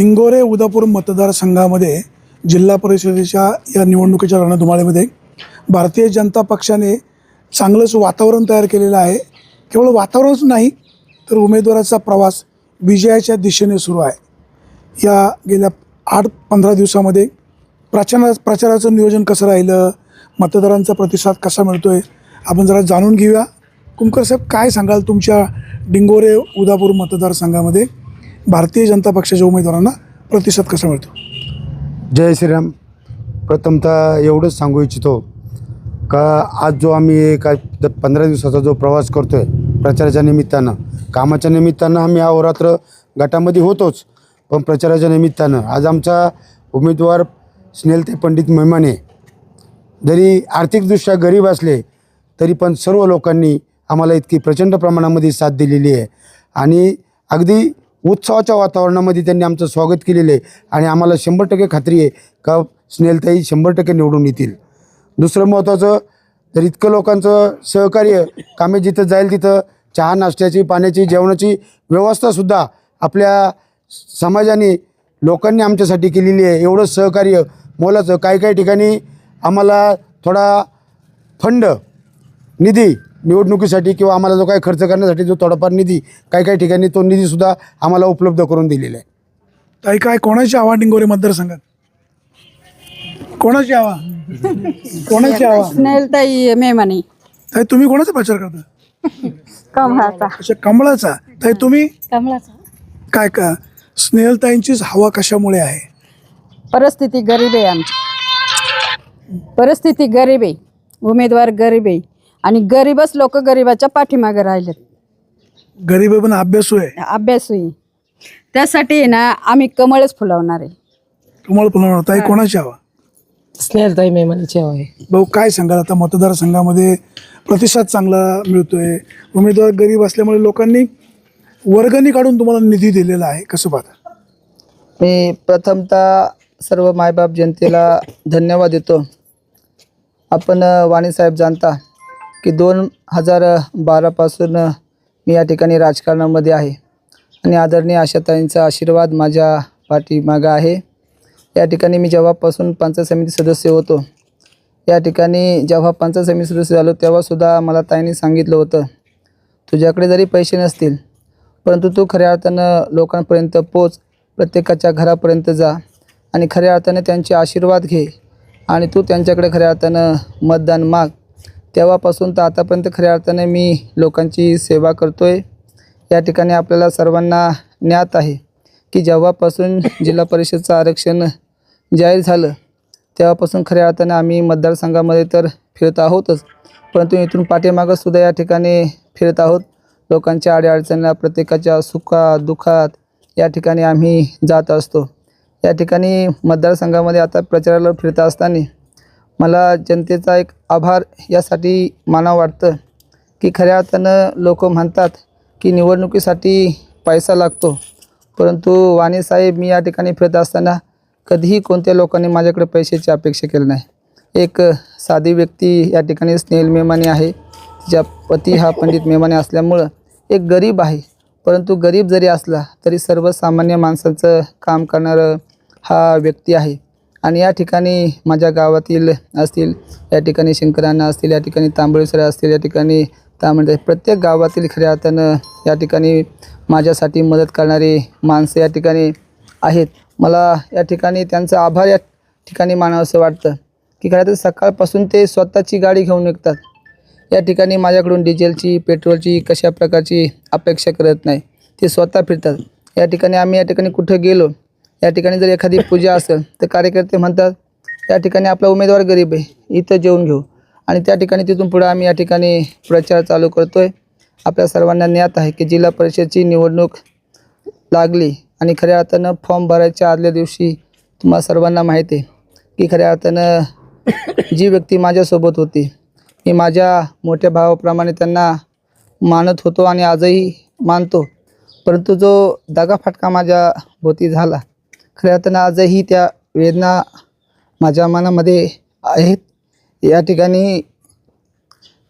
डिंगोरे उदापूर मतदारसंघामध्ये जिल्हा परिषदेच्या या निवडणुकीच्या रणधुमाळीमध्ये भारतीय जनता पक्षाने चांगलंच वातावरण तयार केलेलं आहे. केवळ वातावरणच नाही तर उमेदवाराचा प्रवास विजयाच्या दिशेने सुरू आहे. या गेल्या आठ पंधरा दिवसामध्ये प्रचारा प्रचाराचं नियोजन कसं राहिलं मतदारांचा प्रतिसाद कसा मिळतो आहे आपण जरा जाणून घेऊया. कुमकर साहेब काय सांगाल तुमच्या डिंगोरे उदापूर मतदारसंघामध्ये? भारतीय जनता पक्षाच्या उमेदवारांना प्रतिसाद कसा मिळतो? जय श्रीराम. प्रथमतः एवढंच सांगू इच्छितो का आज जो आम्ही काय द पंधरा दिवसाचा जो प्रवास करतो आहे प्रचाराच्या निमित्तानं कामाच्या निमित्तानं आम्ही अहोरात्र गटामध्ये होतोच पण प्रचाराच्या निमित्तानं. आज आमचा उमेदवार स्नेलते पंडित मेमाने जरी आर्थिकदृष्ट्या गरीब असले तरी पण सर्व लोकांनी आम्हाला इतकी प्रचंड प्रमाणामध्ये साथ दिलेली आहे. आणि अगदी उत्सवाच्या वातावरणामध्ये त्यांनी आमचं स्वागत केलेलं आहे आणि आम्हाला शंभर टक्के खात्री आहे का स्नेलताई शंभर टक्के निवडून येतील. दुसरं महत्त्वाचं तर इतकं लोकांचं सहकार्य कामे जिथं जाईल तिथं चहा नाश्त्याची पाण्याची जेवणाची व्यवस्थासुद्धा आपल्या समाजाने लोकांनी आमच्यासाठी केलेली आहे. एवढं सहकार्य मोलाचं. काही काही ठिकाणी आम्हाला थोडा फंड निधी निवडणुकीसाठी किंवा आम्हाला जो काही खर्च करण्यासाठी जो थोडाफार निधी काही काही ठिकाणी तो निधीसुद्धा आम्हाला उपलब्ध करून दिलेला आहे. ताई काय कोणाची हवा डिंगोरे मतदारसंघात? कोणाची हवा कोणाची हवा स्नेलताई मेमाने ताई तुम्ही कोणाचा प्रचार करता? कमळाचा. अच्छा कमळाचा. ताई तुम्ही? कमळाचा. काय का? स्नेहलताईंचीच हवा कशामुळे आहे? परिस्थिती गरीब आहे आमची. परिस्थिती गरीब आहे. उमेदवार गरीब आहे. आणि गरीबच लोक गरीबाच्या पाठीमागे राहिलेत. गरीब आहे पण अभ्यासू आहे अभ्यास होई त्यासाठी ना आम्ही कमळच फुलवणार आहे. कमळ पुनर् ताई कोणाची हवा? स्नेहलताई मेमानीची हवा आहे. भाऊ काय सांगाल आता? मतदारसंघामध्ये प्रतिसाद चांगला मिळतोय. उमेदवार गरीब असल्यामुळे लोकांनी वर्गणी काढून तुम्हाला निधी दिलेला आहे. कसं पाहता? मी प्रथमतः सर्व मायबाप जनतेला धन्यवाद देतो. आपण अ, वाणीसाहेब जाणता. की दोन हजार बारापासून मी या ठिकाणी राजकारणामध्ये आहे. आणि आदरणीय आशाताईंचा आशीर्वाद माझ्या पाठीमागं आहे. या ठिकाणी मी जेव्हापासून पंचायत समिती सदस्य होतो या ठिकाणी जेव्हा पंचायत समिती सदस्य झालो तेव्हासुद्धा मला ताईंनी सांगितलं होतं तुझ्याकडे जरी पैसे नसतील परंतु तू खऱ्या अर्थानं लोकांपर्यंत पोच प्रत्येकाच्या घरापर्यंत जा आणि खऱ्या अर्थाने त्यांचे आशीर्वाद घे आणि तू त्यांच्याकडे खऱ्या अर्थानं मतदान माग तेव्हापासून तर आतापर्यंत खऱ्या अर्थाने मी लोकांची सेवा करतो आहे या ठिकाणी आपल्याला सर्वांना ज्ञात आहे की जेव्हापासून जिल्हा परिषदचं आरक्षण जाहीर झालं तेव्हापासून खऱ्या अर्थाने आम्ही मतदारसंघामध्ये तर फिरत आहोतच. परंतु इथून पाठीमागं सुद्धा या ठिकाणी फिरत आहोत. लोकांच्या अडीअडचणीला प्रत्येकाच्या सुखा दुःखात या ठिकाणी आम्ही जात असतो. या ठिकाणी मतदारसंघामध्ये आता प्रचाराला फिरत असताना मला जनतेचा एक आभार यासाठी मानावं वाटतं की खऱ्या अर्थानं लोक म्हणतात की निवडणुकीसाठी पैसा लागतो. परंतु वाणी साहेब मी या ठिकाणी फिरत असताना कधीही कोणत्या लोकांनी माझ्याकडे पैशाची अपेक्षा केली नाही. एक साधी व्यक्ती या ठिकाणी स्नेहल मेमाने आहे. तिच्या पती हा पंडित मेमाने असल्यामुळं एक गरीब आहे. परंतु गरीब जरी असला तरी सर्वसामान्य माणसाचं काम करणारं हा व्यक्ती आहे. आणि या ठिकाणी माझ्या गावातील असतील या ठिकाणी शंकरांना असतील या ठिकाणी तांबळेसर असतील या ठिकाणी त्यामध्ये प्रत्येक गावातील खऱ्या अर्थानं या ठिकाणी माझ्यासाठी मदत करणारी माणसं या ठिकाणी आहेत मला या ठिकाणी त्यांचा आभार या ठिकाणी मानावंसं वाटतं की खरं तर सकाळपासून ते स्वतःची गाडी घेऊन निघतात या ठिकाणी माझ्याकडून डिझेलची पेट्रोलची कशा प्रकारची अपेक्षा करत नाही ते स्वतः फिरतात या ठिकाणी आम्ही या ठिकाणी कुठं गेलो या ठिकाणी जर एखादी पूजा असेल तर कार्यकर्ते म्हणतात या ठिकाणी आपला उमेदवार गरीब आहे इथं जेवून घेऊ. आणि त्या ठिकाणी तिथून पुढं आम्ही या ठिकाणी प्रचार चालू करतो आहे आपल्या सर्वांना ज्ञात आहे की जिल्हा परिषदची निवडणूक लागली आणि खऱ्या अर्थानं फॉर्म भरायच्या आदल्या दिवशी तुम्हाला सर्वांना माहिती आहे की खऱ्या अर्थानं जी व्यक्ती माझ्यासोबत होती मी माझ्या मोठ्या भावाप्रमाणे त्यांना मानत होतो आणि आजही मानतो. परंतु जो दगाफटका माझ्या भोवती झाला खऱ्या अर्थानं आजही त्या वेदना माझ्या मनामध्ये आहेत. या ठिकाणी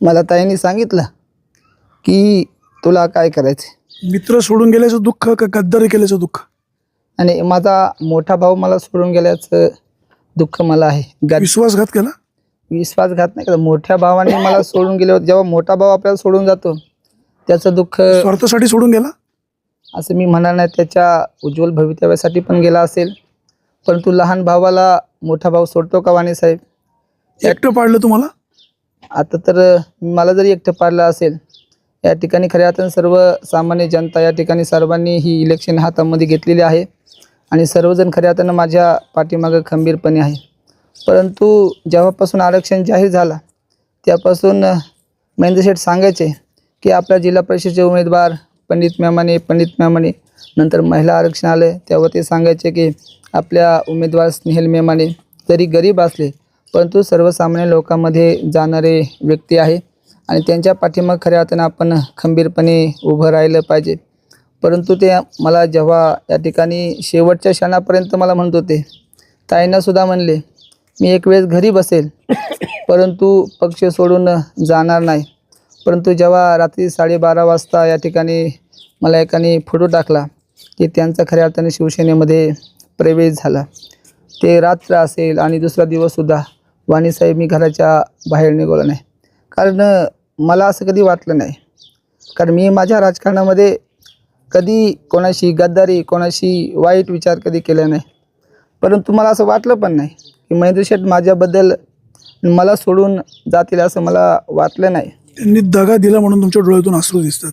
मला ताईंनी सांगितलं की तुला काय करायचं मित्र सोडून गेल्याचं दुःख का गद्दारी केल्याचं दुःख? आणि माझा मोठा भाऊ मला सोडून गेल्याचं दुःख मला आहे. विश्वासघात केला? विश्वासघात नाही केला. मोठ्या भावाने मला सोडून गेल्यावर जेव्हा मोठा भाऊ आपल्याला सोडून जातो त्याचं दुःख स्वार्थासाठी सोडून गेला? असं मी म्हणणार नाही त्याच्या उज्ज्वल भवितव्यासाठी पण गेला असेल. परंतु लहान भावाला मोठा भाऊ सोडतो का वाणी साहेब? एकटं पाडलं तुम्हाला? आता तर मला जरी एकटं पाडलं असेल या ठिकाणी खऱ्या अर्थानं सर्व सामान्य जनता या ठिकाणी सर्वांनी ही इलेक्शन हातामध्ये घेतलेली आहे आणि सर्वजण खऱ्या अर्थानं माझ्या पाठीमागं खंबीरपणे आहे. परंतु जेव्हापासून आरक्षण जाहीर झाला त्यापासून महेंद्र शेठ सांगायचे की आपल्या जिल्हा परिषदेचे उमेदवार पंडित मॅमाने पंडित मॅमाने नंतर महिला आरक्षण आलं तेव्हा ते सांगायचे की आपल्या उमेदवार स्नेहल मेमाने जरी गरीब असले परंतु सर्वसामान्य लोकांमध्ये जाणारे व्यक्ती आहे आणि त्यांच्या पाठीमाग खऱ्या अर्थानं आपण खंबीरपणे उभं राहिलं पाहिजे. परंतु ते मला जेव्हा या ठिकाणी शेवटच्या क्षणापर्यंत मला म्हणत होते ताईंनासुद्धा म्हणले मी एक वेळेस घरी बसेल परंतु पक्ष सोडून जाणार नाही. परंतु जेव्हा रात्री साडेबारा वाजता या ठिकाणी मला एकाने फोटो टाकला की त्यांचा खऱ्या अर्थाने शिवसेनेमध्ये प्रवेश झाला. ते रात्र असेल आणि दुसरा दिवससुद्धा वाणीसाहेब मी घराच्या बाहेर निघालो नाही. कारण मला असं कधी वाटलं नाही. कारण मी माझ्या राजकारणामध्ये कधी कोणाशी गद्दारी कोणाशी वाईट विचार कधी केला नाही. परंतु मला असं वाटलं पण नाही की महेंद्र शेठ माझ्याबद्दल मला सोडून जातील असं मला वाटलं नाही. त्यांनी दगा दिला म्हणून तुमच्या डोळ्यातून अश्रू दिसतात.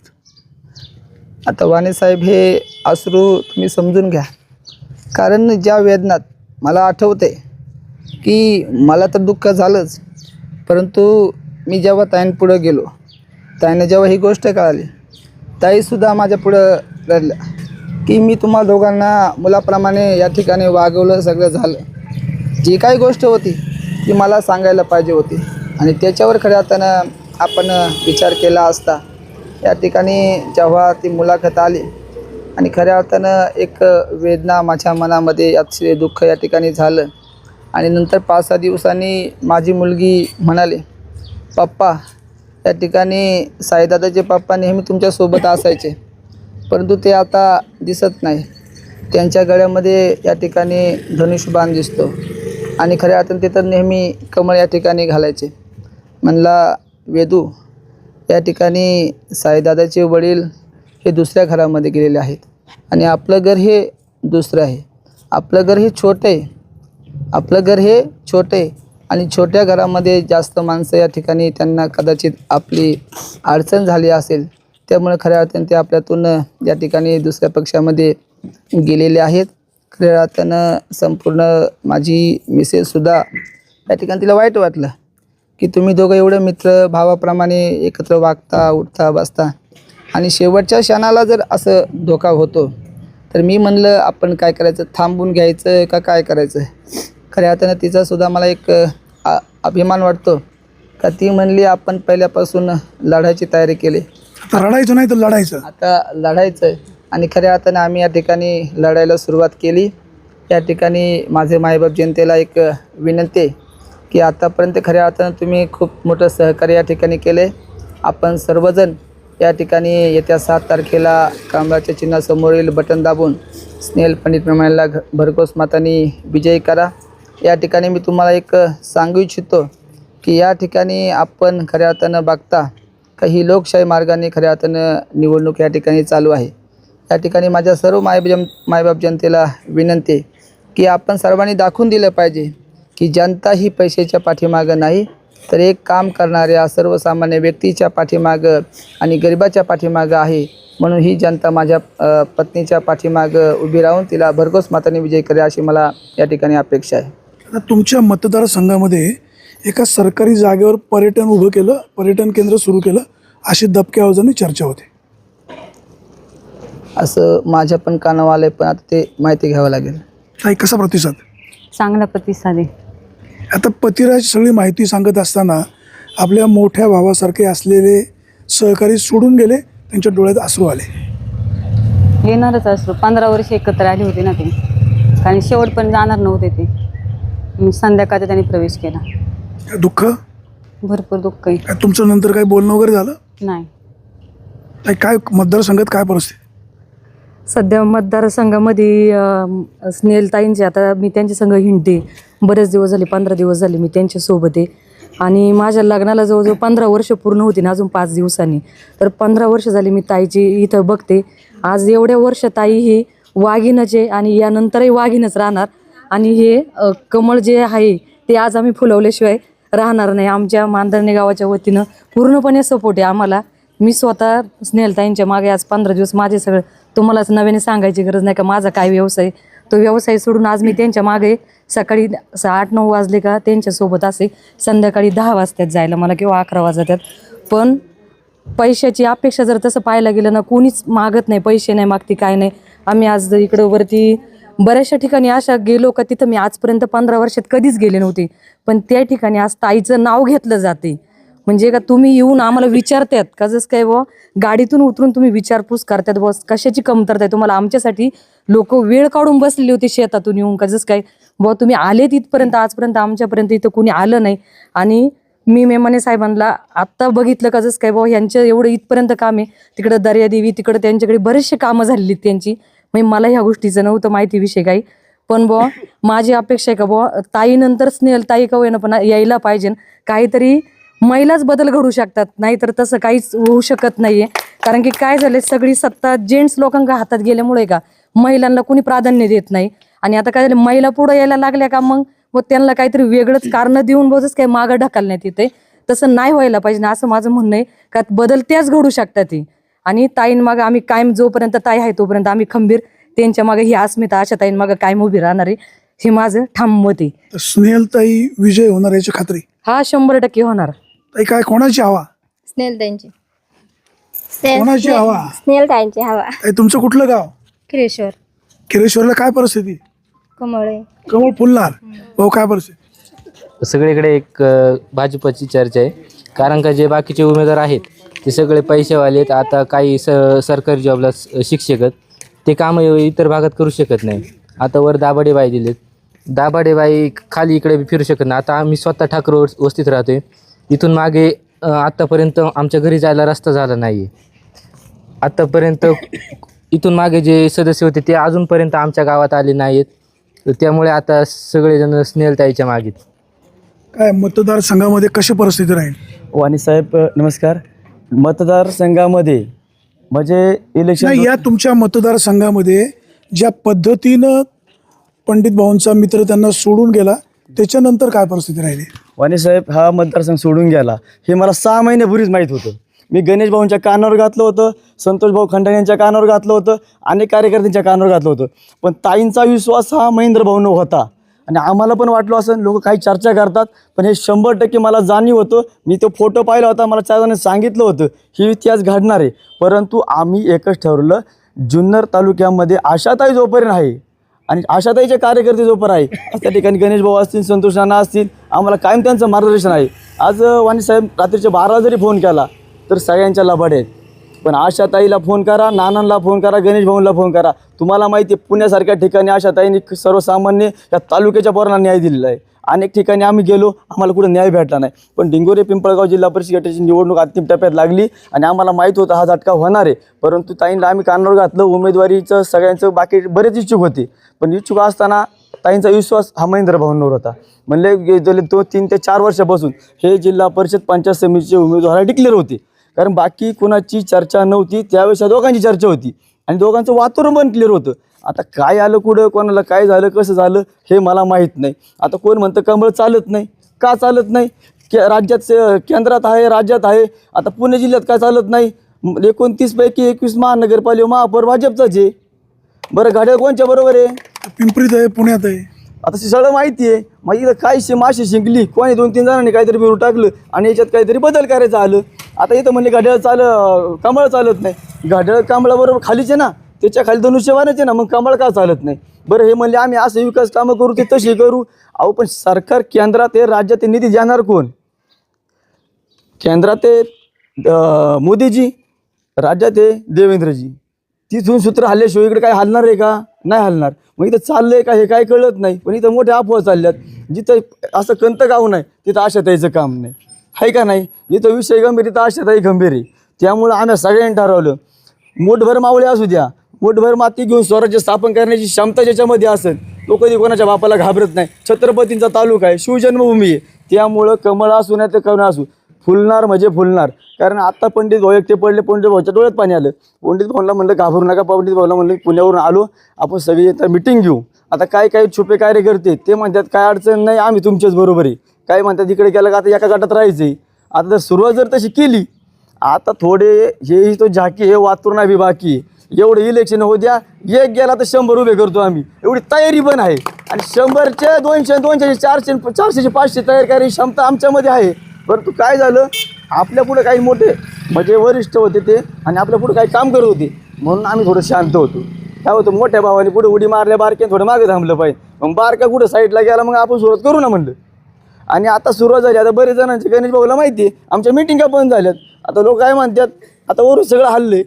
आता वाणे साहेब हे अश्रू तुम्ही समजून घ्या. कारण ज्या वेदनात मला आठवते की मला तर दुःख झालंच परंतु मी जेव्हा ताईंपुढं गेलो ताईनं जेव्हा ही गोष्ट कळाली ताईसुद्धा माझ्या पुढं रडल्या की मी तुम्हा दोघांना मुलाप्रमाणे या ठिकाणी वागवलं सगळं झालं. जी काही गोष्ट होती ती मला सांगायला पाहिजे होती आणि त्याच्यावर खऱ्या अर्थानं आपण विचार केला असता. या ठिकाणी जेव्हा ती मुलाखत आली आणि खऱ्या अर्थानं एक वेदना माझ्या मनामध्ये अतिशय दुःख या ठिकाणी झालं. आणि नंतर पाच सहा दिवसांनी माझी मुलगी म्हणाली पप्पा या ठिकाणी साईदादाचे पप्पा नेहमी तुमच्यासोबत असायचे परंतु ते आता दिसत नाही. त्यांच्या गळ्यामध्ये या ठिकाणी धनुष्यबाण दिसतो आणि खऱ्या अर्थानं ते तर नेहमी कमळ या ठिकाणी घालायचे. म्हणला वेदू या ठिकाणी साईदादाचे वडील हे दुसऱ्या घरामध्ये गेलेले आहेत. आणि आपलं घर हे दुसरं आहे. आपलं घर हे छोटं आहे. आपलं घर हे छोटं आहे. आणि छोट्या घरामध्ये जास्त माणसं या ठिकाणी त्यांना कदाचित आपली अडचण झाली असेल त्यामुळे खऱ्या अर्थानं ते आपल्यातून या ठिकाणी दुसऱ्या पक्षामध्ये गेलेले आहेत. खऱ्या अर्थानं संपूर्ण माझी मिसेससुद्धा या ठिकाणी तिला वाईट वाटलं. की तुम्ही दोघं एवढे मित्र भावाप्रमाणे एकत्र वागता उठता बसता. आणि शेवटच्या क्षणाला जर असं धोका होतो तर मी म्हणलं आपण काय करायचं? थांबून घ्यायचं का काय करायचं? खऱ्या अर्थानं तिचासुद्धा मला एक अभिमान वाटतो. का ती म्हणली आपण पहिल्यापासून लढायची तयारी केली. आता रडायचं नाही तर लढायचं. आता लढायचं आणि खऱ्या अर्थानं आम्ही या ठिकाणी लढायला सुरुवात केली. या ठिकाणी माझे मायबाप जनतेला एक विनंती आहे. की आतापर्यंत खऱ्या अर्थानं तुम्ही खूप मोठं सहकार्य या ठिकाणी केले. आपण सर्वजण या ठिकाणी येत्या सात तारखेला कांबळाच्या चिन्हासमोरील बटन दाबून. स्नेहल पंडित प्रमाणाला घ भरघोस मातांनी विजयी करा. या ठिकाणी मी तुम्हाला एक सांगू इच्छितो की या ठिकाणी आपण खऱ्या अर्थानं बघता काही लोकशाही मार्गाने खऱ्या अर्थानं निवडणूक या ठिकाणी चालू आहे. या ठिकाणी माझ्या सर्व माय जन मायबाप जनतेला विनंती आहे की आपण सर्वांनी दाखवून दिलं पाहिजे. की जनता ही पैशाच्या पाठीमागं नाही तर एक काम करणाऱ्या सर्वसामान्य व्यक्तीच्या पाठीमागं आणि गरिबाच्या पाठीमागं आहे म्हणून ही जनता माझ्या पत्नीच्या पाठीमागं उभी राहून तिला भरघोस माताने विजय करेल अशी मला या ठिकाणी अपेक्षा आहे. आता तुमच्या मतदारसंघामध्ये एका सरकारी जागेवर पर्यटन उभं केलं पर्यटन केंद्र सुरू केलं अशी दबक्या आवाजाने चर्चा होते. असं माझ्या पण कानावर आलं पण आता ते माहिती घ्यावं लागेल. ताई कसा प्रतिसाद? चांगला प्रतिसाद आहे. आता पतिराज सगळी माहिती सांगत असताना आपल्या मोठ्या भावासारखे असलेले सहकारी सोडून गेले त्यांच्या डोळ्यात अश्रू आले. येणारच असतो पंधरा वर्ष एकत्र आले होते ना ते. कारण शेवट पण जाणार नव्हते ते. मग संध्याकाळचा त्यांनी प्रवेश केला. काय दुःख? भरपूर दुःख आहे. काय तुमचं नंतर काय बोलणं वगैरे झालं? नाही. ताई काय मतदारसंघात काय परिस्थिती? सध्या मतदारसंघामध्ये स्नेलताईंचे आता मी त्यांच्या संघ हिंडते. बरेच दिवस झाले पंधरा दिवस झाले मी त्यांच्यासोबत आहे. आणि माझ्या लग्नाला जवळजवळ पंधरा वर्ष पूर्ण होती ना अजून पाच दिवसांनी. तर पंधरा वर्ष झाली मी ताईची इथं बघते. आज एवढ्या वर्ष ताई ही वाघीणच आहे आणि यानंतरही वाघिनच राहणार. आणि हे कमळ जे आहे ते आज आम्ही फुलवल्याशिवाय राहणार नाही. आमच्या मांदरणे गावाच्या वतीनं पूर्णपणे सपोर्ट आहे आम्हाला. मी स्वतः स्नेहलताईंच्या मागे आज पंधरा दिवस माझे सगळं तुम्हालाच नव्याने सांगायची गरज नाही का? माझा काय व्यवसाय? तो व्यवसाय सोडून आज मी त्यांच्या मागे सकाळी आठ नऊ वाजले का त्यांच्यासोबत असे संध्याकाळी दहा वाजतात जायला मला किंवा अकरा वाजतात पण पैशाची अपेक्षा जर तसं पाहायला गेलं ना कोणीच मागत नाही पैसे नाही मागते काय नाही. आम्ही आज इकडं वरती बऱ्याचशा ठिकाणी अशा गेलो का तिथं मी आजपर्यंत पंधरा वर्षात कधीच गेले नव्हते. पण त्या ठिकाणी आज ताईचं नाव घेतलं जाते. म्हणजे का तुम्ही येऊन आम्हाला विचारतात का जसं काय बुवा गाडीतून उतरून तुम्ही विचारपूस करतात बस कशाची कमतरता आहे? तुम्हाला आमच्यासाठी लोक वेळ काढून बसलेली होती शेतातून येऊन का जसं काय बुवा तुम्ही आलेत इथपर्यंत आजपर्यंत आमच्यापर्यंत इथं कुणी आलं नाही. आणि मी मेमाने साहेबांना आत्ता बघितलं का जसं काय बुवा यांचं एवढं इथपर्यंत काम आहे तिकडं दर्यादेवी तिकडं त्यांच्याकडे बरेचसे कामं झालेली आहेत त्यांची. म्हणजे मला ह्या गोष्टीचं नव्हतं माहिती विषय काही. पण बुवा माझी अपेक्षा आहे का बुवा ताईनंतर स्नेहल ताई का होईना पण यायला पाहिजे. काहीतरी महिलाच बदल घडू शकतात. नाहीतर तसं काहीच होऊ शकत नाहीये. कारण की काय झालंय सगळी सत्ता जेंट्स लोकांच्या हातात गेल्यामुळे का महिलांना कोणी प्राधान्य देत नाही. आणि आता काय झालं महिला पुढे यायला लागल्या का मग? मग त्यांना काहीतरी वेगळंच कारण देऊन बोलच काही मागं ढकलण्यात येते तसं नाही व्हायला पाहिजे ना असं माझं म्हणणं आहे. का बदल त्याच घडू शकतात ती आणि ताईन मागं आम्ही कायम जोपर्यंत ताई आहे तोपर्यंत आम्ही खंबीर. त्यांच्या मागे ही अस्मिता अशा ताईन मागं कायम उभी राहणार. आहे हे माझं ठाम मत आहे. स्नेहलताई विजय होणार याची खात्री? हा शंभर टक्के होणार. ताई काय कोणाची हवा? स्नेल ताईंची. कोणाची हवा? स्नेल ताईंची हवा. ताई तुमचं कुठलं गाव? क्रेश्वर. किरेश्वरला काय परिस्थिती? कमळे. कमळ फुलणार. भाऊ काय परिस्थिती? सगळीकडे एक अ, भाजपची चर्चा आहे. कारण का जे बाकीचे उमेदवार आहेत ते सगळे पैसेवाले आहेत. आता काही स सरकारी जॉबला स- शिक्षक आहेत. ते कामं इतर भागात करू शकत नाही. आता वर दाभाडे बाई दिलेत. दाभाडे बाई खाली इकडे बी फिरू शकत नाही. आता आम्ही स्वतः ठाकर वस- वस्तीत राहतोय. इथून मागे आत्तापर्यंत आमच्या घरी जायला रस्ता झाला नाही आहे आत्तापर्यंत इथून मागे जे सदस्य होते ते अजूनपर्यंत आमच्या गावात आले नाहीत तर त्यामुळे आता सगळेजण स्नेहलताईच्या मागे. काय मतदारसंघामध्ये कशी परिस्थिती राहील? वाणीसाहेब नमस्कार. मतदारसंघामध्ये म्हणजे इलेक्शन नाही या तुमच्या मतदारसंघामध्ये ज्या पद्धतीनं पंडित भाऊंचा मित्र त्यांना सोडून गेला त्याच्यानंतर काय परिस्थिती राहिली? वाणीसाहेब हा मतदारसंघ सोडून गेला. हे मला सहा महिन्यापूर्वीच माहीत होतं. मी गणेश भाऊंच्या कानावर घातलं होतं संतोष भाऊ यांच्या कानावर घातलं होतं अनेक कार्यकर्त्यांच्या कानावर घातलं होतं. पण ताईंचा विश्वास हा महेंद्र भाऊनं होता. आणि आम्हाला पण वाटलं असं लोक काही चर्चा करतात पण हे शंभर टक्के मला जाणीव होतं. मी तो फोटो पाहिला होता मला चार जणांनी सांगितलं होतं ही इतिहास घडणार आहे. परंतु आम्ही एकच ठरवलं जुन्नर तालुक्यामध्ये आशाताई जोपर्यंत आहे आणि आशाताईचे कार्यकर्ते जोपर आहे त्या ठिकाणी गणेश भाऊ असतील संतोष नाना असतील आम्हाला कायम त्यांचं मार्गदर्शन आहे. आज वाणी साहेब रात्रीच्या बाराला जरी फोन केला तर सगळ्यांच्या लबाड आहेत. पण आशाताईला फोन करा नानांना फोन करा गणेश भाऊंना फोन करा. तुम्हाला माहिती आहे पुण्यासारख्या ठिकाणी आशाताईंनी सर्वसामान्य या तालुक्याच्या पोरांना न्याय दिलेला आहे. अनेक ठिकाणी आम्ही गेलो आम्हाला कुठं न्याय भेटला नाही. पण डिंगोरे पिंपळगाव जिल्हा परिषद गटाची निवडणूक अंतिम टप्प्यात लागली आणि आम्हाला माहीत होतं हा झटका होणार आहे. परंतु ताईंना आम्ही कानावर घातलं उमेदवारीचं सगळ्यांचं बाकी बरेच इच्छुक होते. पण इच्छुक असताना ताईंचा विश्वास हा महेंद्र भाऊंवर होता. म्हणले गेले दोन तीन ते चार वर्षापासून हे जिल्हा परिषद पंचायत समितीचे उमेदवार डिक्लेअर होते. कारण बाकी कुणाची चर्चा नव्हती त्यावेळेस या दोघांची चर्चा होती. आणि दोघांचं वातावरण पण क्लिअर होतं. आता काय आलं कुठं कोणाला काय झालं कसं झालं हे मला माहीत नाही. आता कोण म्हणतं कमळ चालत नाही? का चालत नाही? के राज्यात स- केंद्रात आहे राज्यात आहे. आता पुणे जिल्ह्यात काय चालत नाही? एकोणतीसपैकी एकवीस महानगरपालिका महापौर भाजपचाच आहे. बरं गाड्या कोणच्या बरोबर आहे? पिंपरीत आहे पुण्यात आहे. आता सगळं माहिती आहे. मग इथं काय शे माशी शिंकली कोणी दोन तीन जणांनी काहीतरी बिरू टाकलं आणि याच्यात काहीतरी बदल करायचं आलं. आता इथं म्हणले घड्याळ चाल कमळ चालत नाही. घड्याळ कमळाबरोबर खालीच आहे ना? त्याच्याखाली धनुष्यवानच आहे ना मग कमळ का चालत नाही? बरं हे म्हणले आम्ही असं विकास कामं करू ते तशी करू. अहो पण सरकार केंद्रात आहे राज्यात निधी जाणार कोण? केंद्रात आहे मोदीजी राज्यात आहे देवेंद्रजी. तिथून सूत्र हल्ल्याशिवाय इकडे काय हलणार आहे का? नाही हलणार. मग इथं चाललंय का हे काय कळत नाही. पण इथं मोठ्या अफवा चालल्यात. जिथं असं कंत गाव नाही तिथं आशाताईचं काम नाही. आहे का नाही? इथं विषय गंभीर तिथं आशाताई गंभीर आहे. त्यामुळं आम्ही सगळ्यांनी ठरवलं मोठभर मावळे असू द्या मोठभर माती घेऊन स्वराज्य स्थापन करण्याची क्षमता ज्याच्यामध्ये असेल तो कधी कोणाच्या बापाला घाबरत नाही. छत्रपतींचा तालुका आहे शिवजन्मभूमी आहे. त्यामुळं कमळ असू नाही तर कण असू फुलणार म्हणजे फुलणार. कारण आता पंडित भाऊ एकटे पडले पंडित भाऊच्या डोळ्यात पाणी आलं. पंडित भाऊला म्हणलं घाबरू नका पंडित भाऊला म्हणलं पुण्यावरून आलो आपण सगळी आता मिटिंग घेऊ. आता काय काय छुपे कार्यकर्ते ते म्हणतात काय अडचण नाही आम्ही तुमच्याच बरोबर आहे. काय म्हणतात इकडे गेलं का आता एका गटात राहायचं आहे आता जर सुरुवात जर तशी केली आता थोडे हे तो झाकी हे वातुरणा विभागी बाकी आहे. एवढं इलेक्शन होऊ द्या. एक गेला तर शंभर उभे करतो आम्ही. एवढी तयारी पण आहे. आणि शंभरच्या दोनशे दोनशे चारशे चारशेचे पाचशे तयार करायची क्षमता आमच्यामध्ये आहे. परंतु काय झालं? आपल्या पुढे काही मोठे म्हणजे वरिष्ठ होते ते आणि आपल्या पुढे काही काम करत होते. म्हणून आम्ही थोडं शांत होतो. काय होतं मोठ्या भावाने पुढे उडी मारल्या बारक्या थोडं मागे थांबलं पाहिजे. मग बारका कुठं साईडला गेला मग आपण सुरुवात करू ना म्हणलं. आणि आता सुरुवात झाली. आता बरेच जणांचे गणेश भाऊला माहिती आहे. आमच्या मिटिंगा बंद झाल्यात? आता लोक काय म्हणतात? आता वरून सगळं हल्ले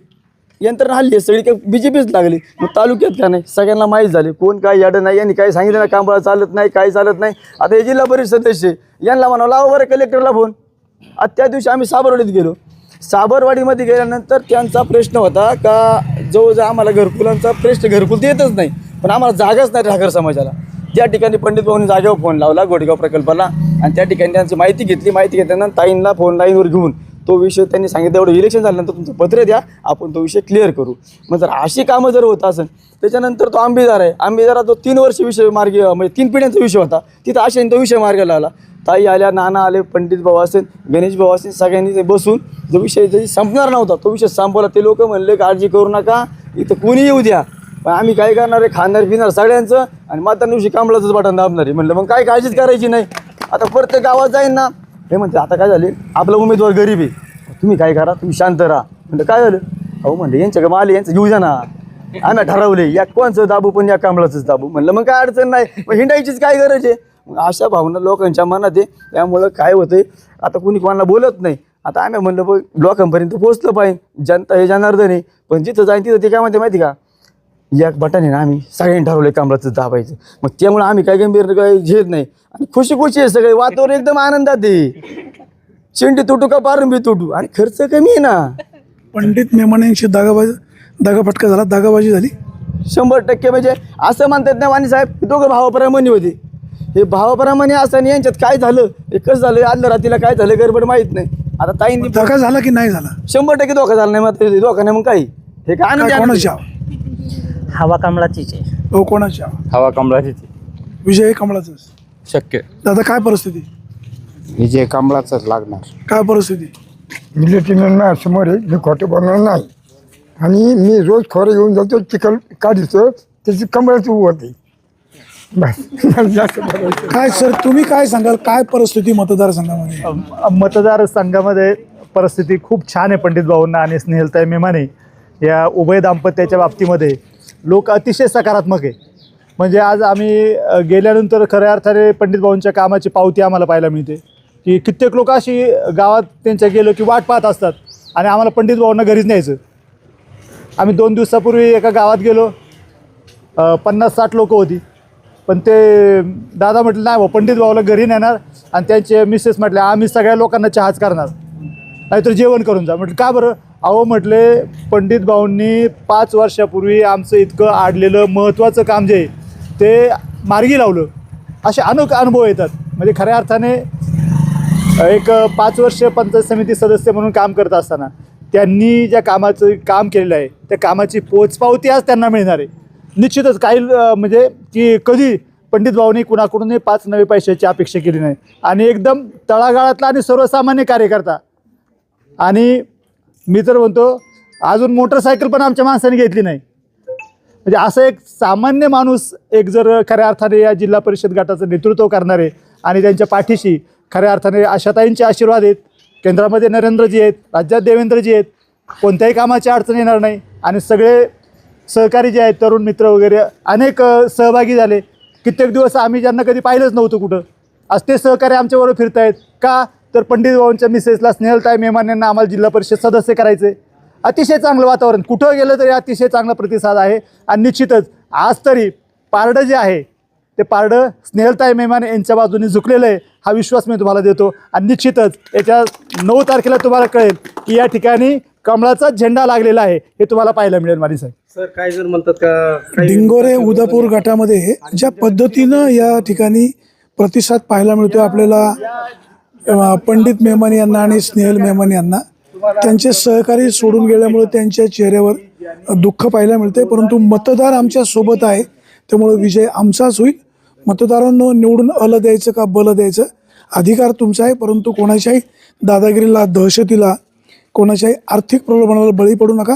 यंत्रणा हल्ली सगळी काय बी जे पीच लागली. मग तालुक्यात का नाही? सगळ्यांना माहीत झाले. कोण काय याडं नाही यांनी काय सांगितलं ना कांबळा चालत नाही काय चालत नाही. आता हे जिल्हा परिषद सदस्य यांना म्हणावं लावा बरं कलेक्टरला फोन आता त्या दिवशी आम्ही साबरवाडीत गेलो. साबरवाडीमध्ये गेल्यानंतर त्यांचा प्रश्न होता का जवळजवळ आम्हाला घरकुलांचा प्रश्न घरकुल येतच नाही. पण आम्हाला जागाच नाही ठाकर समाजाला. त्या ठिकाणी पंडित भाऊनी जागेवर फोन लावला गोडेगाव प्रकल्पाला. आणि त्या ठिकाणी त्यांची माहिती घेतली. माहिती घेतल्यानंतर ताईंना फोन लाईनवर घेऊन तो विषय त्यांनी सांगितलं एवढं इलेक्शन झाल्यानंतर तुमचं पत्र द्या आपण तो विषय क्लिअर करू. मग जर अशी कामं जर होत असेल त्याच्यानंतर तो आंबेदार आहे. आंबेदारा जो तीन वर्ष विषय मार्गी म्हणजे तीन पिढ्यांचा विषय होता तिथं अशाने तो विषय मार्गाला आला ताई आल्या नाना आले पंडित भाऊ असेल गणेश भाऊ असेल सगळ्यांनी ते बसून जो विषय जरी संपणार नव्हता तो विषय संपवला. ते लोक म्हणले काळजी करू नका इथं कोणी येऊ द्या. पण आम्ही काय करणार आहे? खाणार पिणार सगळ्यांचं आणि माता दिवशी कांबळाचंच बटन दाबणार. आहे म्हणलं मग काय काळजीच करायची नाही. आता प्रत्येक गावात जाईन ना. हे म्हणते आता काय झाले? आपला उमेदवार गरीब आहे. तुम्ही काय करा? तुम्ही शांत राहा. म्हणलं काय झालं? अहो म्हणलं यांच्या माले यांचं घेऊ जा ना. आम्ही ठरवले या कोणचं दाबू पण या कांबळाचंच दाबू. म्हणलं मग काय अडचण नाही मग हिंडायचीच काय गरज आहे? मग अशा भावना लोकांच्या मनात आहे. त्यामुळं काय होतंय आता कुणी कोणाला बोलत नाही. आता आम्ही म्हणलं बघ लोकांपर्यंत पोहोचलं पाहिजे. जनता हे जनार्दन आहे. पण जिथं जाईन तिथं ते काय म्हणते माहिती का? एक बटन आहे ना आम्ही सगळ्यांनी ठरवलं कांबळाचं दाबायचं. मग त्यामुळे आम्ही काय गंभीर काही झेत नाही. आणि खुशी खुशी आहे सगळे वातावरण एकदम आनंदात आहे. शेंडी तुटू का पारुंबी तुटू? आणि खर्च कमी आहे ना. पंडित मेमानेंशी दागाबाजी दागाफटका झाला दागाबाजी झाली? शंभर टक्के म्हणजे असं म्हणतात ना वाणी साहेब हे दोघं भावाप्रमाणे होते. हे भावाप्रमाणे असताना यांच्यात काय झालं? हे कसं झालं? आदल्या रात्रीला काय झालं? गडबड माहीत नाही. आता ताईंनी धक्का झाला की नाही झाला? शंभर टक्के धोका झाला नाही मग धोका नाही मग काही. हे काय आनंदी काय कोणाची. हवा कमळाचीच आहे. हो कोणाची हवा कमळाचीच विजय हे कमळाचाच. शक्य. दादा काय परिस्थिती? विजय कांबळाचाच लागणार. काय परिस्थिती? इलेक्ट्रिक समोर आहे. मी खोटं बोलणार नाही. आणि मी रोज खोरं घेऊन जातो चिखल काढतो त्याची कमळच बस. जास्त बोलायचं. काय सर तुम्ही काय सांगाल? काय परिस्थिती मतदारसंघामध्ये? मतदारसंघामध्ये परिस्थिती खूप छान आहे पंडित भाऊंना आणि स्नेहलताई मेमाने. या उभय दाम्पत्याच्या बाबतीमध्ये लोक अतिशय सकारात्मक आहे. म्हणजे आज आम्ही गेल्यानंतर खऱ्या अर्थाने पंडित भाऊंच्या कामाची पावती आम्हाला पाहायला मिळते. की कित्येक लोक अशी गावात त्यांच्या गेलो की वाट पाहत असतात आणि आम्हाला पंडित भाऊंना घरीच न्यायचं. आम्ही दोन दिवसापूर्वी एका गावात गेलो. पन्नास साठ लोकं होती. पण ते दादा म्हटलं नाही भाऊ पंडित भाऊला घरी नेणार आणि त्यांचे मिसेस म्हटले आम्ही सगळ्या लोकांना चहाच करणार. नाहीतर जेवण करून जा. म्हटलं का बरं? अहो म्हटले पंडित भाऊंनी पाच वर्षापूर्वी आमचं इतकं आडलेलं महत्त्वाचं काम जे आहे ते मार्गी लावलं. असे अनेक अनुभव येतात. म्हणजे खऱ्या अर्थाने एक पाच वर्ष पंचायत समिती सदस्य म्हणून काम करत असताना त्यांनी ज्या कामाचं काम केलेलं आहे त्या कामाची पोचपावती आज त्यांना मिळणार आहे. निश्चितच काही म्हणजे की कधी पंडित भाऊनी कुणाकडूनही पाच नवे पैशाची अपेक्षा केली नाही. आणि एकदम तळागाळातला आणि सर्वसामान्य कार्यकर्ता. आणि मी तर म्हणतो अजून मोटरसायकल पण आमच्या माणसाने घेतली नाही. म्हणजे असं एक सामान्य माणूस एक जर खऱ्या अर्थाने या जिल्हा परिषद गटाचं नेतृत्व करणारे आणि त्यांच्या पाठीशी खऱ्या अर्थाने आशाताईंचे आशीर्वाद आहेत केंद्रामध्ये नरेंद्रजी आहेत राज्यात देवेंद्रजी आहेत कोणत्याही कामाची अडचण येणार नाही आणि सगळे सहकारी जे आहेत तरुण मित्र वगैरे अनेक सहभागी झाले. कित्येक दिवस आम्ही ज्यांना कधी पाहिलंच नव्हतं कुठं. आज ते सहकारी आमच्याबरोबर फिरतायत. का? तर पंडित भाऊंच्या मिसेसला स्नेहलताई मेहमान यांना आम्हाला जिल्हा परिषद सदस्य करायचे. अतिशय चांगलं वातावरण. कुठं गेलं तरी अतिशय चांगला प्रतिसाद आहे. आणि निश्चितच आज तरी पारडं जे आहे ते पारडं स्नेहलताई मेहमान यांच्या बाजूने झुकलेलं आहे हा विश्वास मी तुम्हाला देतो. आणि निश्चितच येत्या नऊ तारखेला तुम्हाला कळेल की या ठिकाणी कमळाचा झेंडा लागलेला आहे हे तुम्हाला पाहायला मिळेल माने साहेब. सर काय जर म्हणतात का डिंगोरे उदापूर गटामध्ये ज्या पद्धतीनं या ठिकाणी प्रतिसाद पाहायला मिळतो आपल्याला पंडित मेहमान यांना आणि स्नेहल मेहमान यांना त्यांचे सहकारी सोडून गेल्यामुळे त्यांच्या चेहऱ्यावर दुःख पाहायला मिळते परंतु मतदार आमच्यासोबत आहे त्यामुळे विजय आमचाच होईल. मतदारांना निवडून अल द्यायचं का बल द्यायचं? अधिकार तुमचा आहे परंतु कोणाच्याही दादागिरीला दहशतीला कोणाच्याही आर्थिक प्रलोभनाला बळी पडू नका.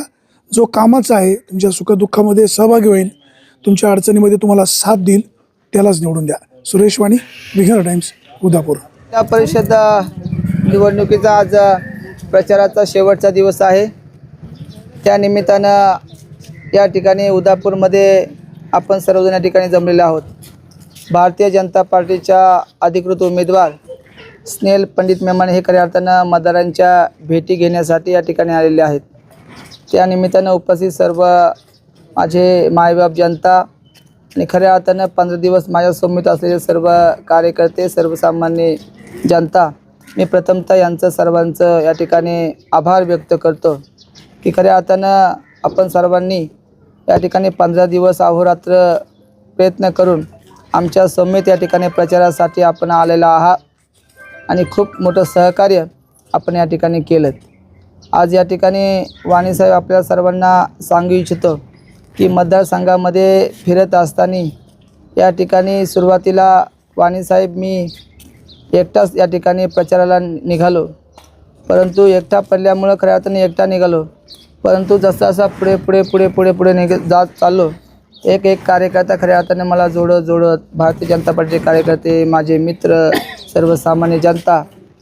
जो कामाचा आहे तुमच्या सुखदुःखामध्ये सहभागी होईल तुमच्या अडचणीमध्ये तुम्हाला साथ देईल त्यालाच निवडून द्या. सुरेश वाणी विघर टाइम्स उदापूर. जिल्हा परिषद निवडणुकीचा आज प्रचाराचा शेवटचा दिवस आहे. त्या निमित्तानं या ठिकाणी उदापूरमध्ये आपण सर्वजण या ठिकाणी जमलेले आहोत. भारतीय जनता पार्टीच्या अधिकृत उमेदवार स्नेल पंडित मेमाने हे खऱ्या अर्थानं मतदारांच्या भेटी घेण्यासाठी या ठिकाणी आलेले आहेत. त्या निमित्तानं उपस्थित सर्व माझे मायबाप जनता आणि खऱ्या अर्थानं पंधरा दिवस माझ्या माझ्यासमोर असलेले सर्व कार्यकर्ते सर्वसामान्य जनता मी प्रथमतः यांचं सर्वांचं या ठिकाणी आभार व्यक्त करतो की खऱ्या अर्थानं आपण सर्वांनी या ठिकाणी पंधरा दिवस अहोरात्र प्रयत्न करून आमच्या समेत या ठिकाणी प्रचारासाठी आपण आलेला आहात आणि खूप मोठं सहकार्य आपण या ठिकाणी केलं आज या ठिकाणी वाणीसाहेब आपल्या सर्वांना सांगू इच्छितो की मतदारसंघामध्ये फिरत असताना या ठिकाणी सुरुवातीला वाणीसाहेब मी एकटाच या ठिकाणी प्रचाराला निघालो. परंतु एकटा पडल्यामुळं खऱ्या अर्थाने एकटा निघालो. परंतु जसा जसा पुढे पुढे पुढे पुढे पुढे निघ जात चाललो एक एक कार्यकर्ता खऱ्या अर्थाने मला जोडत जोडत भारतीय जनता पार्टीचे कार्यकर्ते माझे मित्र सर्वसामान्य जनता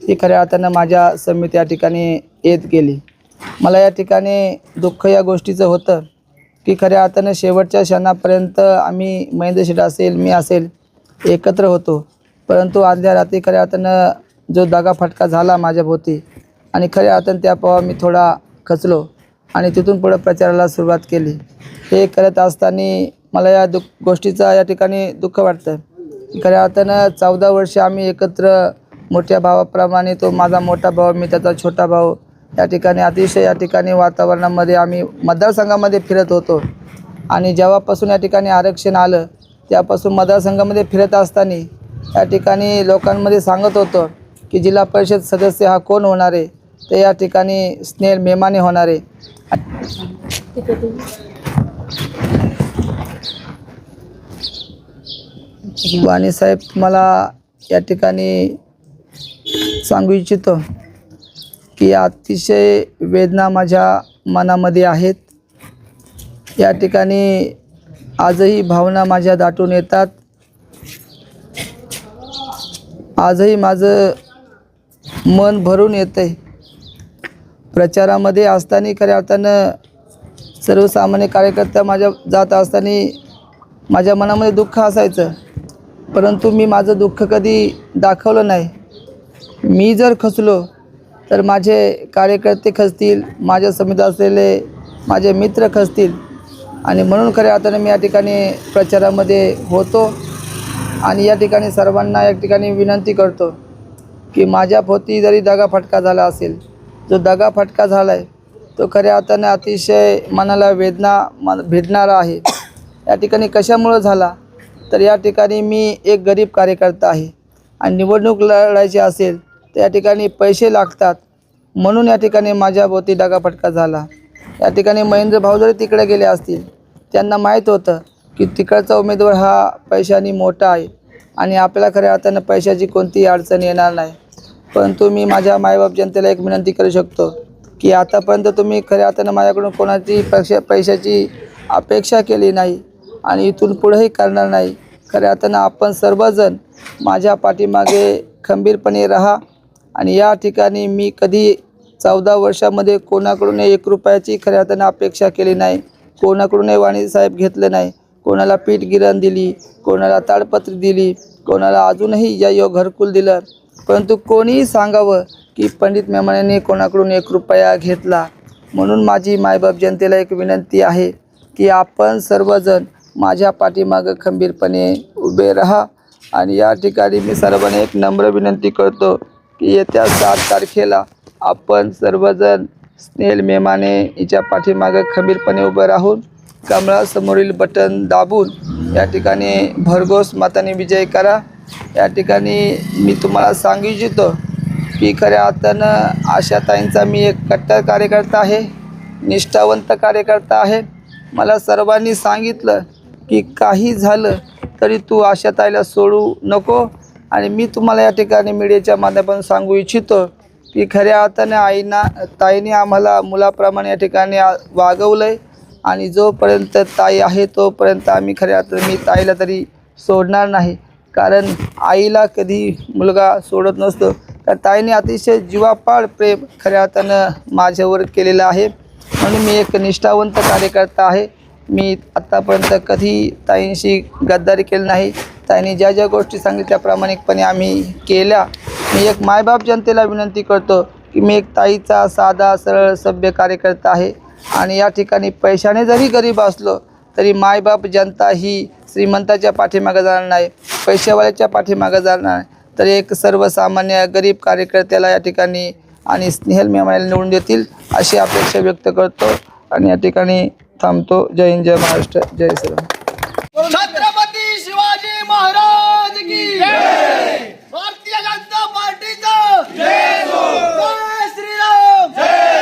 ही खऱ्या अर्थानं माझ्या समिती या ठिकाणी येत गेली. मला या ठिकाणी दुःख या गोष्टीचं होतं. की खऱ्या अर्थानं शेवटच्या क्षणापर्यंत आम्ही महेंद्रशेठ असेल मी असेल एकत्र होतो. परंतु आदल्या रात्री खऱ्या अर्थानं जो दगाफटका झाला माझ्याभोवती आणि खऱ्या अर्थानं त्या पावा मी थोडा खचलो आणि तिथून पुढं प्रचाराला सुरुवात केली. हे करत असताना मला या दुःख गोष्टीचा या ठिकाणी दुःख वाटतं. खऱ्या अर्थानं चौदा वर्ष आम्ही एकत्र मोठ्या भावाप्रमाणे तो माझा मोठा भाऊ मी त्याचा छोटा भाऊ या ठिकाणी अतिशय या ठिकाणी वातावरणामध्ये आम्ही मतदारसंघामध्ये फिरत होतो. आणि जेव्हापासून या ठिकाणी आरक्षण आलं त्यापासून मतदारसंघामध्ये फिरत असताना या ठिकाणी लोकांमध्ये सांगत होतो की जिल्हा परिषद सदस्य हा कोण होणार आहे? ते या ठिकाणी स्नेल मेमाने होणार आहे. वाणीसाहेब मला या ठिकाणी सांगू इच्छितो. की अतिशय वेदना माझ्या मनामध्ये आहेत. या ठिकाणी आजही भावना माझ्या दाटून येतात. आजही माझं मन भरून येतं आहे प्रचारामध्ये असताना खऱ्या अर्थानं सर्वसामान्य कार्यकर्ता माझ्या जात असताना माझ्या मनामध्ये दुःख असायचं. परंतु मी माझं दुःख कधी दाखवलं नाही. मी जर खचलो तर माझे कार्यकर्ते खचतील माझ्या समिती असलेले माझे मित्र खचतील. आणि म्हणून खऱ्या हाताने मी या ठिकाणी प्रचारामध्ये होतो आणि या ठिकाणी सर्वांना या ठिकाणी विनंती करतो की माझ्या भोवती जरी दगा फटका झाला असेल जो दगा फटका झाला आहे तो खऱ्या हाताने अतिशय मनाला वेदना मन भेटणारा आहे. या ठिकाणी कशामुळं झाला? तर या ठिकाणी मी एक गरीब कार्यकर्ता आहे. आणि निवडणूक लढायची असेल त्या ठिकाणी पैसे लागतात. म्हणून या ठिकाणी माझ्या भोवती दगाफटका झाला. या ठिकाणी महेंद्र भाऊ जरी तिकडे गेले असतील त्यांना माहीत होतं की तिकडचा उमेदवार हा पैशाने मोठा आहे आणि आपल्याला खऱ्या अर्थानं पैशाची कोणतीही अडचण येणार नाही. परंतु मी माझ्या मायबाप जनतेला एक विनंती करू शकतो की आतापर्यंत तुम्ही खऱ्या अर्थानं माझ्याकडून कोणाची पैशा पैशाची अपेक्षा केली नाही आणि इथून पुढेही करणार नाही. खऱ्या अर्थानं आपण सर्वजण माझ्या पाठीमागे खंबीरपणे राहा. आणि या ठिकाणी मी कधी चौदा वर्षामध्ये कोणाकडून एक रुपयाची खऱ्या अर्थानं अपेक्षा केली नाही. कोणाकडूनही वाणीसाहेब घेतलं नाही. कोणाला पीठ गिरण दिली कोणाला ताडपत्री दिली कोणाला अजूनही या योग घरकुल दिलं. परंतु कोणीही सांगावं की पंडित मेमाने कोणाकडून एक रुपया घेतला. म्हणून माझी मायबाप जनतेला एक विनंती आहे की आपण सर्वजण माझ्या पाठीमागं खंबीरपणे उभे राहा. आणि या ठिकाणी मी सर्वांना एक नम्र विनंती करतो येत्या सात तारखेला आपण सर्वजण स्नेल मेमाने हिच्या पाठीमागं खंबीरपणे उभं राहून कमळासमोरील बटन दाबून या ठिकाणी भरघोस मताने विजय करा. या ठिकाणी मी तुम्हाला सांगू इच्छितो की खऱ्या अर्थानं आशाताईंचा मी एक कट्टर कार्यकर्ता आहे निष्ठावंत कार्यकर्ता आहे. मला सर्वांनी सांगितलं की काही झालं तरी तू आशाताईला सोडू नको. आणि मी तुम्हाला या ठिकाणी मीडियाच्या माध्यमातून सांगू इच्छितो की खऱ्या अर्थाने आईना ताईने आम्हाला मुलाप्रमाणे या ठिकाणी वागवलं आहे आणि जोपर्यंत ताई आहे तोपर्यंत आम्ही खऱ्या अर्थाने मी ताईला तरी सोडणार नाही. कारण आईला कधी मुलगा सोडत नसतो. तर ताईने अतिशय जीवापाड प्रेम खऱ्या अर्थानं माझ्यावर केलेलं आहे. म्हणून मी एक निष्ठावंत कार्यकर्ता आहे. मी आत्तापर्यंत कधी ताईंशी गद्दारी केली नाही. ताईंनी ज्या ज्या गोष्टी सांगितल्या प्रामाणिकपणे आम्ही केल्या मी एक मायबाप जनतेला विनंती करतो की मी एक ताईचा साधा सरळ सभ्य कार्यकर्ता आहे आणि या ठिकाणी पैशाने जरी गरीब असलो तरी मायबाप जनता ही श्रीमंताच्या पाठीमागं जाणार नाही पैशावाल्याच्या पाठीमागं जाणार नाही. तर एक सर्वसामान्य गरीब कार्यकर्त्याला या ठिकाणी आणि स्नेहल मेमाण्याला निवडून देतील अशी अपेक्षा व्यक्त करतो. आणि या ठिकाणी थांबतो. जय हिंद जय महाराष्ट्र जय श्रीराम छत्रपती शिवाजी महाराज की भारतीय जनता पार्टीचा जय श्रीराम जय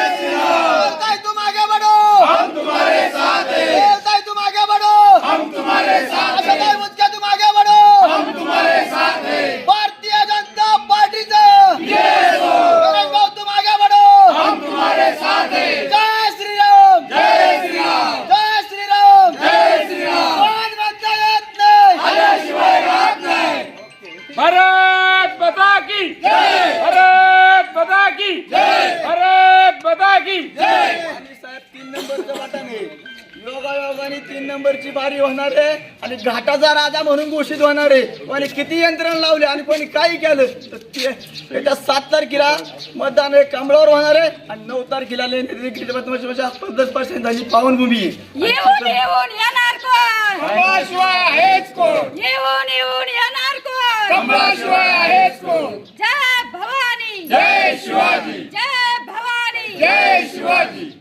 बारी होणार आहे आणि घाटाचा राजा म्हणून घोषित होणार आहे. आणि किती यंत्रणा लावले आणि कोणी काही केलं तर ते- त्याच्या सात तारखेला मतदान हे कमळावर होणार आहे आणि नऊ तारखेला पद्धत पर्सेंट झाली पावनभूमी. जय शिवाजी. जय भवानी. जय शिवाजी.